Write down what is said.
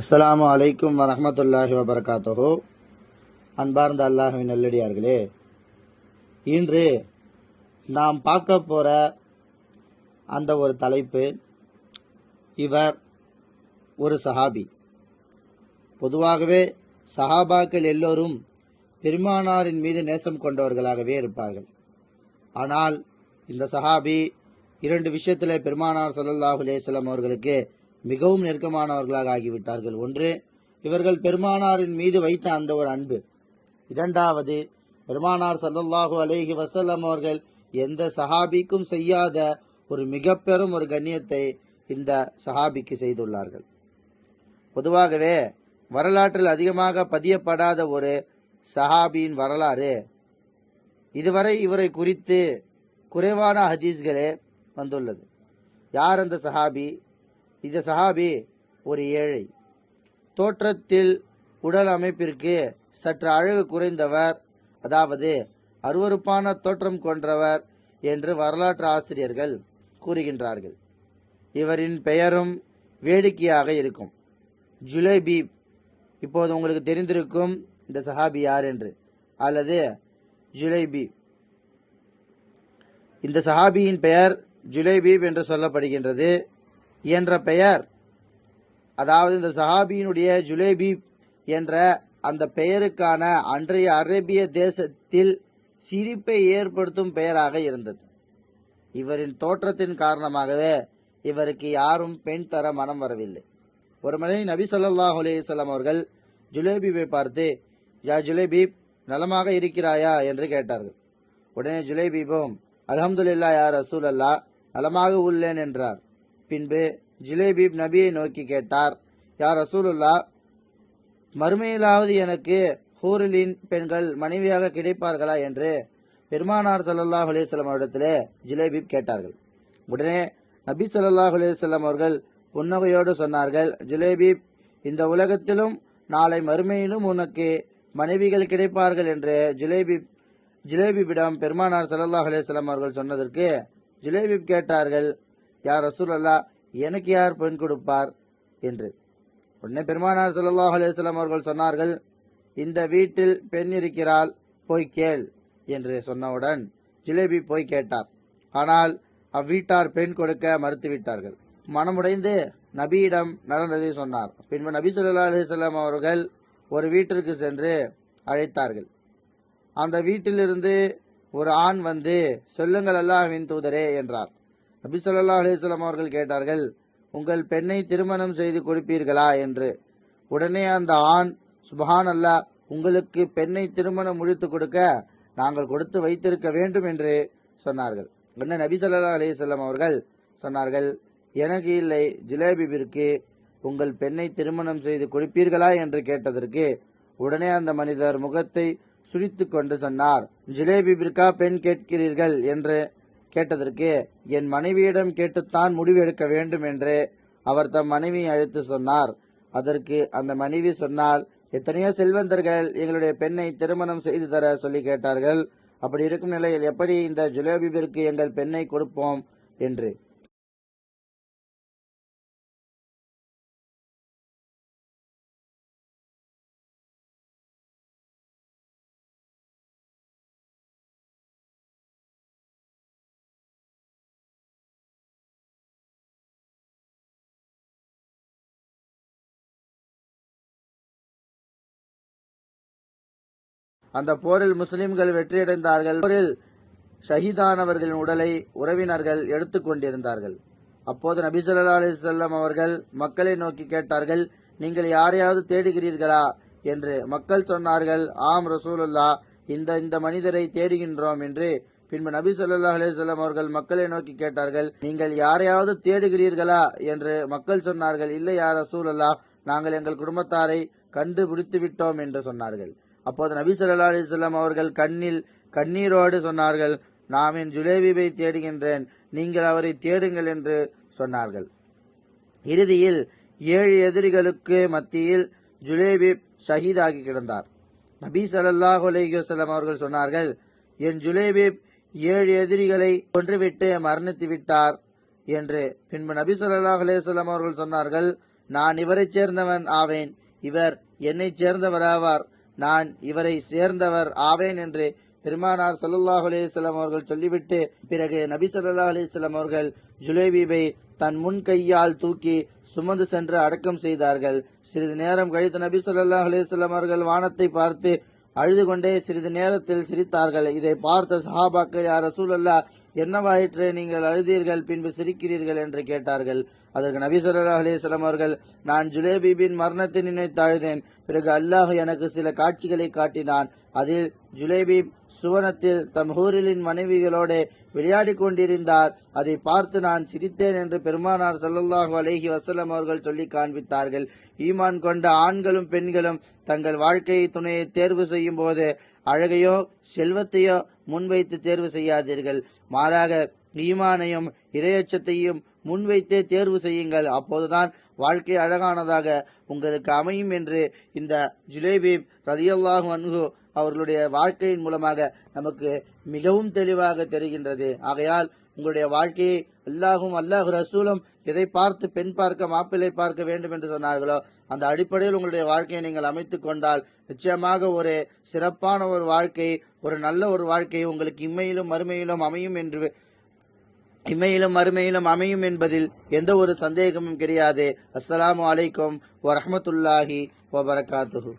அஸ்லாம் அலைக்கும் வரமத்துல்லாஹி வபரகாத்துஹு. அன்பார்ந்த அல்லாஹுவின் நல்லடியார்களே இன்று நாம் பார்க்க போகிற அந்த ஒரு தலைப்பு இவர் ஒரு சஹாபி. பொதுவாகவே சஹாபாக்கள் எல்லோரும் பெருமானாரின் மீது நேசம் கொண்டவர்களாகவே இருப்பார்கள். ஆனால் இந்த சஹாபி இரண்டு விஷயத்தில் பெருமானார் ஸல்லல்லாஹு அலைஹி அவர்களுக்கு மிகவும் நெருக்கமானவர்களாக ஆகிவிட்டார்கள். ஒன்று இவர்கள் பெருமானாரின் மீது வைத்த அந்த ஒரு அன்பு. இரண்டாவது பெருமானார் சல்லல்லாஹூ அலேஹி வசல்லம் அவர்கள் எந்த சஹாபிக்கும் செய்யாத ஒரு மிக பெரும் ஒரு கண்ணியத்தை இந்த சஹாபிக்கு செய்துள்ளார்கள். பொதுவாகவே வரலாற்றில் அதிகமாக பதியப்படாத ஒரு சஹாபியின் வரலாறு இதுவரை இவரை குறித்து குறைவான ஹதீஸ்களே வந்துள்ளது. யார் அந்த சஹாபி? இந்த சஹாபி ஒரு ஏழை. தோற்றத்தில் உடல் அமைப்பிற்கு சற்று அழகு குறைந்தவர் அதாவது அருவருப்பான தோற்றம் கொன்றவர் என்று வரலாற்று ஆசிரியர்கள் கூறுகின்றார்கள். இவரின் பெயரும் வேடிக்கையாக இருக்கும். ஜுலைபீப் இப்போது உங்களுக்கு தெரிந்திருக்கும் இந்த சஹாபி யார் என்று அல்லது ஜுலைபி. இந்த சஹாபியின் பெயர் ஜுலைபீப் என்று சொல்லப்படுகின்றது. என்ற பெயர். அதாவது இந்த சஹாபியினுடைய ஜுலேபி என்ற அந்த பெயருக்கான அன்றைய அரேபிய தேசத்தில் சிரிப்பை ஏற்படுத்தும் பெயராக இருந்தது. இவரின் தோற்றத்தின் காரணமாகவே இவருக்கு யாரும் பெண் தர மனம் வரவில்லை. ஒரு முறை நபி சொல்லாஹ் அலேசல்லாம் அவர்கள் ஜுலேபிபை பார்த்து யா ஜுலேபீப் நலமாக இருக்கிறாயா? என்று கேட்டார்கள். உடனே ஜுலேபீபும் அலமதுல்லா யா ரசூல் அல்லா நலமாக உள்ளேன் என்றார். பின்பு ஜிலேபிப் நபியை நோக்கி கேட்டார் யார் ரசூலுல்லா மறுமையிலாவது எனக்கு ஹூரிலின் பெண்கள் மனைவியாக கிடைப்பார்களா? என்று பெருமானார் சல்லாஹ் அலைஹி வஸல்லம் அவரிடத்திலே கேட்டார்கள். உடனே நபி சல்லாஹ் அலைஹி அவர்கள் புன்னகையோடு சொன்னார்கள் ஜுலேபீப் இந்த உலகத்திலும் நாளை மறுமையிலும் உனக்கு மனைவிகள் கிடைப்பார்கள் என்று ஜுலேபீப் ஜுலேபிபிடம் பெருமானார் சல்லாஹ் அலைஹி அவர்கள் சொன்னதற்கு ஜுலேபிப் கேட்டார்கள் யார் ரசூலல்லா எனக்கு யார் பெண் கொடுப்பார்? என்று. உடனே பெருமானார் ஸல்லல்லாஹு அலுவலாம் அவர்கள் சொன்னார்கள் இந்த வீட்டில் பெண் இருக்கிறாள் போய் கேள் என்று சொன்னவுடன் ஜிலேபி போய் கேட்டார். ஆனால் அவ்வீட்டார் பெண் கொடுக்க மறுத்துவிட்டார்கள் மனமுடைந்து நபியிடம் நடந்ததை சொன்னார். பின்பு நபி சொல்லா அலைஹி அவர்கள் ஒரு வீட்டிற்கு சென்று அழைத்தார்கள். அந்த வீட்டிலிருந்து ஒரு ஆண் வந்து சொல்லுங்கள் அல்லாஹ்வின் தூதரே என்றார். நபி ஸல்லல்லாஹு அவர்கள் கேட்டார்கள் உங்கள் பெண்ணை திருமணம் செய்து கொடுப்பீர்களா? என்று. உடனே அந்த ஆண் சுபஹான் அல்லாஹ் உங்களுக்கு பெண்ணை திருமணம் முடித்து கொடுக்க நாங்கள் கொடுத்து வைத்திருக்க வேண்டும் என்று சொன்னார்கள். உடனே நபி ஸல்லல்லாஹு அவர்கள் சொன்னார்கள் எனக்கு இல்லை ஜிலேபிபிற்கு உங்கள் பெண்ணை திருமணம் செய்து கொடுப்பீர்களா? என்று கேட்டதற்கு உடனே அந்த மனிதர் முகத்தை சுரித்து கொண்டு சொன்னார் ஜிலேபிபிற்கா பெண் கேட்கிறீர்கள்? என்று கேட்டதற்கு என் மனைவியிடம் கேட்டுத்தான் முடிவு எடுக்க வேண்டும் என்று அவர் தம் மனைவியை அழைத்து சொன்னார். அதற்கு அந்த மனைவி சொன்னால் எத்தனையோ செல்வந்தர்கள் எங்களுடைய பெண்ணை திருமணம் செய்து தர சொல்லி கேட்டார்கள். அப்படி இருக்கும் நிலையில் எப்படி இந்த ஜுலேபிபிற்கு எங்கள் பெண்ணை கொடுப்போம்? என்று. அந்த போரில் முஸ்லிம்கள் வெற்றியடைந்தார்கள். போரில் ஷஹீதானவர்களின் உடலை உறவினர்கள் எடுத்துக்கொண்டிருந்தார்கள் அப்போது நபி ஸல்லல்லாஹு அலைஹி அவர்கள் மக்களை நோக்கி கேட்டார்கள் நீங்கள் யாரையாவது தேடுகிறீர்களா? என்று. மக்கள் சொன்னார்கள் ஆம் ரசூலுல்லா இந்த இந்த மனிதரை தேடுகின்றோம் என்று. பின்பு நபி சொல்லா அலைஹி அவர்கள் மக்களை நோக்கி கேட்டார்கள் நீங்கள் யாரையாவது தேடுகிறீர்களா? என்று. மக்கள் சொன்னார்கள் இல்லை யார் ரசூலுல்லா நாங்கள் எங்கள் குடும்பத்தாரை கண்டுபிடித்து விட்டோம் என்று சொன்னார்கள். அப்போது நபி ஸல்லல்லாஹு அலிஸ்லாம் அவர்கள் கண்ணில் கண்ணீரோடு சொன்னார்கள் நான் என் ஜுலேபிபை தேடுகின்றேன் நீங்கள் அவரை தேடுங்கள் என்று சொன்னார்கள். இறுதியில் ஏழு எதிரிகளுக்கு மத்தியில் ஜுலேபிப் ஷஹீதாகி கிடந்தார். நபி சல்லாஹ் அலிஹசல்லாம் அவர்கள் சொன்னார்கள் என் ஜுலேபிப் ஏழு எதிரிகளை கொன்றுவிட்டு மரணித்து விட்டார் என்று. பின்பு நபி சொல்லாஹ் அலைஹி அவர்கள் சொன்னார்கள் நான் இவரைச் சேர்ந்தவன் ஆவேன் இவர் என்னைச் சேர்ந்தவராவார் நான் இவரை சேர்ந்தவர் ஆவேன் என்று பெருமானார் சல்லுல்லாஹ் அலைஹி அவர்கள் சொல்லிவிட்டு பிறகு நபி சல்லா அலிஸ்லாம் அவர்கள் ஜுலேபீபை தன் முன் கையால் தூக்கி சுமந்து சென்று அடக்கம் செய்தார்கள். சிறிது நேரம் கழித்து நபி சொல்லா அலிஸ்லாம் அவர்கள் வானத்தை பார்த்து அழுது கொண்டே சிறிது நேரத்தில் சிரித்தார்கள். இதை பார்த்த சஹாபாக்கள் யார் ரசூலல்லா என்னவாயிற்று? நீங்கள் அழுதீர்கள் பின்பு சிரிக்கிறீர்கள் என்று கேட்டார்கள். அதற்கு நபி ஸல்லல்லாஹு அலைஹி அவர்கள் நான் ஜுலேபிபின் மரணத்தை நினைத்து அழுதேன். பிறகு அல்லாஹ் எனக்கு சில காட்சிகளை காட்டினான். அதில் ஜுலேபி சுவனத்தில் தம் ஹூரிலின் மனைவிகளோடு விளையாடிக் கொண்டிருந்தார் அதை பார்த்து நான் சிரித்தேன் என்று பெருமானார் ஸல்லல்லாஹு அலேஹி வசலம் அவர்கள் சொல்லி காண்பித்தார்கள். ஈமான் கொண்ட ஆண்களும் பெண்களும் தங்கள் வாழ்க்கை துணையை தேர்வு செய்யும் போது அழகையோ செல்வத்தையோ முன்வைத்து தேர்வு செய்யாதீர்கள். மாறாக ஈமானையும் இரையச்சத்தையும் முன்வைத்தே தேர்வு செய்யுங்கள். அப்போதுதான் வாழ்க்கை அழகானதாக உங்களுக்கு அமையும் என்று இந்த ஜுலேபீப் ரதியல்லாஹு அன்ஹு அவர்களுடைய வாழ்க்கையின் மூலமாக நமக்கு மிகவும் தெளிவாக தெரிகின்றது. ஆகையால் உங்களுடைய வாழ்க்கையை அல்லாஹும் அல்லாஹு ரசூலும் எதை பார்த்து பெண் பார்க்க மாப்பிள்ளை பார்க்க வேண்டும் என்று சொன்னார்களோ அந்த அடிப்படையில் உங்களுடைய வாழ்க்கையை நீங்கள் அமைத்துக் கொண்டால் நிச்சயமாக ஒரு சிறப்பான ஒரு வாழ்க்கை ஒரு நல்ல ஒரு வாழ்க்கை உங்களுக்கு இம்மையிலும் மறுமையிலும் அமையும் என்று இம்மையிலும் மறுமையிலும் அமையும் என்பதில் எந்த ஒரு சந்தேகமும் கிடையாது. அஸ்ஸலாமு அலைக்கும் வரமத்துல்லாஹி வபரகாத்துஹு.